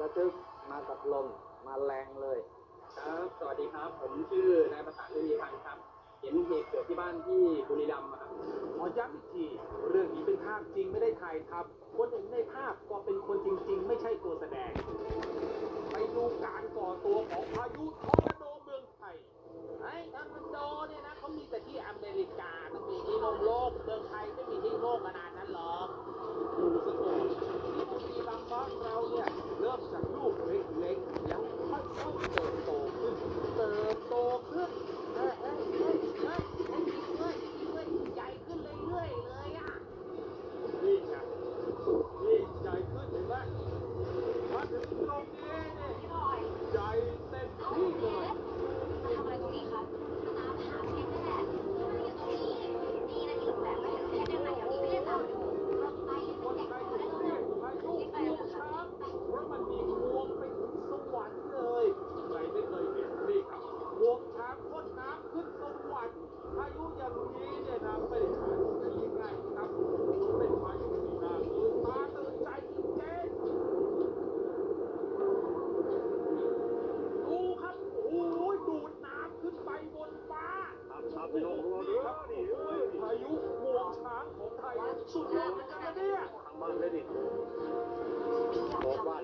ระทึกมากับลมมาแรงเลยครับ สวัสดีครับ ผมชื่อนายประสานไม่มีพันธ์ครับ เห็นเหตุเกิดที่บ้านที่บุรีรัมย์อะครับขอย้ำอีกที เรื่องนี้เป็นภาพจริงไม่ได้ถ่ายทำคนเห็นในภาพก็เป็นคนจริง ๆ ไม่ใช่ตัวแสดง ไปดูการก่อตัวของพายุทอร์นาโดเมืองไทย ไอ้ทอร์นาโดเนี่ยนะเขามีแต่ที่อเมริกาต้องมีที่โลกโลกเมืองไทยไม่มีที่ ดยอดเหมือนกันนะเนี่ยทางบ้านเลยนี่บอกว่า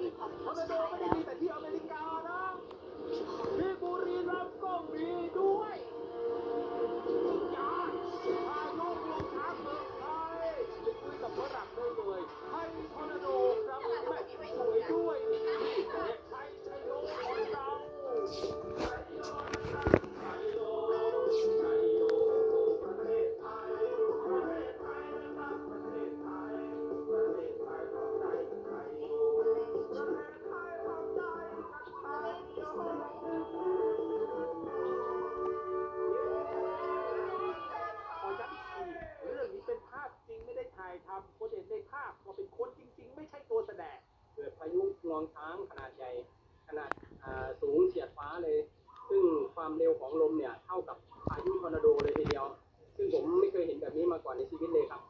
คนเห็นในภาพก็เป็นคนจริง ๆ ไม่ใช่ตัวแสดงเกิดพายุงวงช้างขนาดใหญ่ขนาดอ่าสูงเฉียดฟ้าเลย ซึ่งความเร็วของลมเนี่ยเท่ากับพายุทอร์นาโดเลยทีเดียว ซึ่งผมไม่เคยเห็นแบบนี้มาก่อนในชีวิตเลยครับ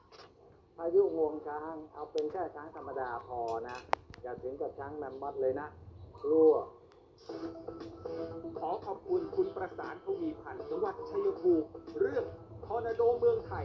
พายุงวงช้างเอาเป็นแค่ช้างธรรมดาพอนะอย่าถึงกับช้างแมมมอสเลยนะรั่วขอขอบคุณคุณประสานทวีพันธ์จังหวัดชัยภูมิเรื่องทอร์นาโดเมืองไทย